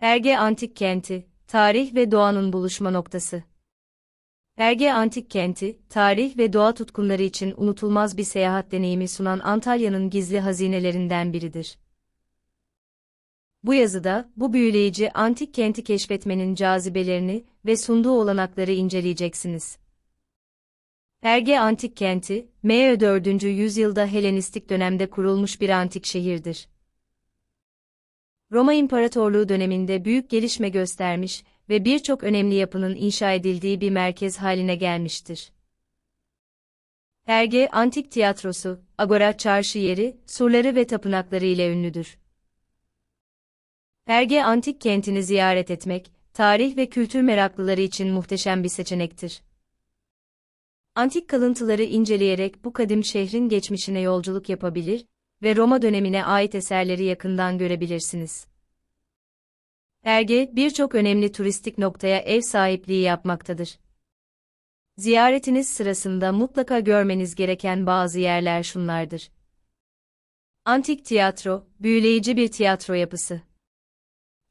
Erge Antik Kenti, Tarih ve Doğanın Buluşma Noktası Erge Antik Kenti, tarih ve doğa tutkunları için unutulmaz bir seyahat deneyimi sunan Antalya'nın gizli hazinelerinden biridir. Bu yazıda, bu büyüleyici antik kenti keşfetmenin cazibelerini ve sunduğu olanakları inceleyeceksiniz. Erge Antik Kenti, M.Ö. 4. yüzyılda Helenistik dönemde kurulmuş bir antik şehirdir. Roma İmparatorluğu döneminde büyük gelişme göstermiş ve birçok önemli yapının inşa edildiği bir merkez haline gelmiştir. Erge Antik Tiyatrosu, Agora çarşı yeri, surları ve tapınakları ile ünlüdür. Erge Antik Kenti'ni ziyaret etmek, tarih ve kültür meraklıları için muhteşem bir seçenektir. Antik kalıntıları inceleyerek bu kadim şehrin geçmişine yolculuk yapabilir ve Roma dönemine ait eserleri yakından görebilirsiniz. Erge, birçok önemli turistik noktaya ev sahipliği yapmaktadır. Ziyaretiniz sırasında mutlaka görmeniz gereken bazı yerler şunlardır. Antik tiyatro, büyüleyici bir tiyatro yapısı.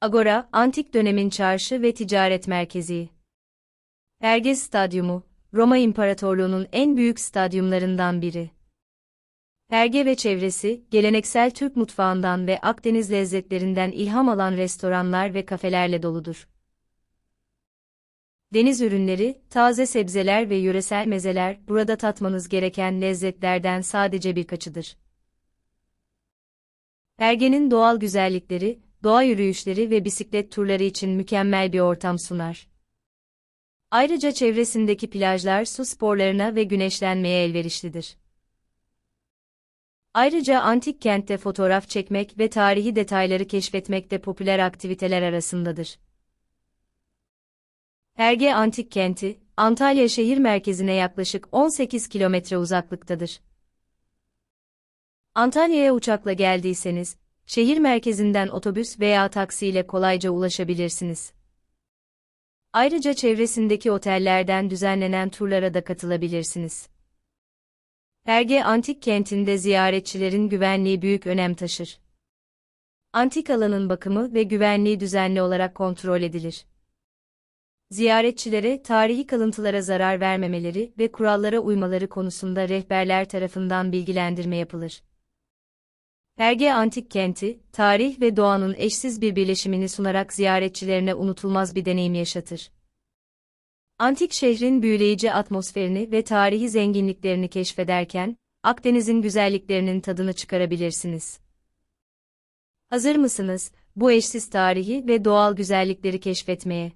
Agora, antik dönemin çarşı ve ticaret merkezi. Erge Stadyumu, Roma İmparatorluğu'nun en büyük stadyumlarından biri. Erge ve çevresi, geleneksel Türk mutfağından ve Akdeniz lezzetlerinden ilham alan restoranlar ve kafelerle doludur. Deniz ürünleri, taze sebzeler ve yöresel mezeler burada tatmanız gereken lezzetlerden sadece birkaçıdır. Erge'nin doğal güzellikleri, doğa yürüyüşleri ve bisiklet turları için mükemmel bir ortam sunar. Ayrıca çevresindeki plajlar su sporlarına ve güneşlenmeye elverişlidir. Ayrıca antik kentte fotoğraf çekmek ve tarihi detayları keşfetmek de popüler aktiviteler arasındadır. Erge Antik Kenti, Antalya şehir merkezine yaklaşık 18 kilometre uzaklıktadır. Antalya'ya uçakla geldiyseniz, şehir merkezinden otobüs veya taksiyle kolayca ulaşabilirsiniz. Ayrıca çevresindeki otellerden düzenlenen turlara da katılabilirsiniz. Erge Antik Kenti'nde ziyaretçilerin güvenliği büyük önem taşır. Antik alanın bakımı ve güvenliği düzenli olarak kontrol edilir. Ziyaretçilere tarihi kalıntılara zarar vermemeleri ve kurallara uymaları konusunda rehberler tarafından bilgilendirme yapılır. Erge Antik Kenti, tarih ve doğanın eşsiz bir birleşimini sunarak ziyaretçilerine unutulmaz bir deneyim yaşatır. Antik şehrin büyüleyici atmosferini ve tarihi zenginliklerini keşfederken, Akdeniz'in güzelliklerinin tadını çıkarabilirsiniz. Hazır mısınız, bu eşsiz tarihi ve doğal güzellikleri keşfetmeye?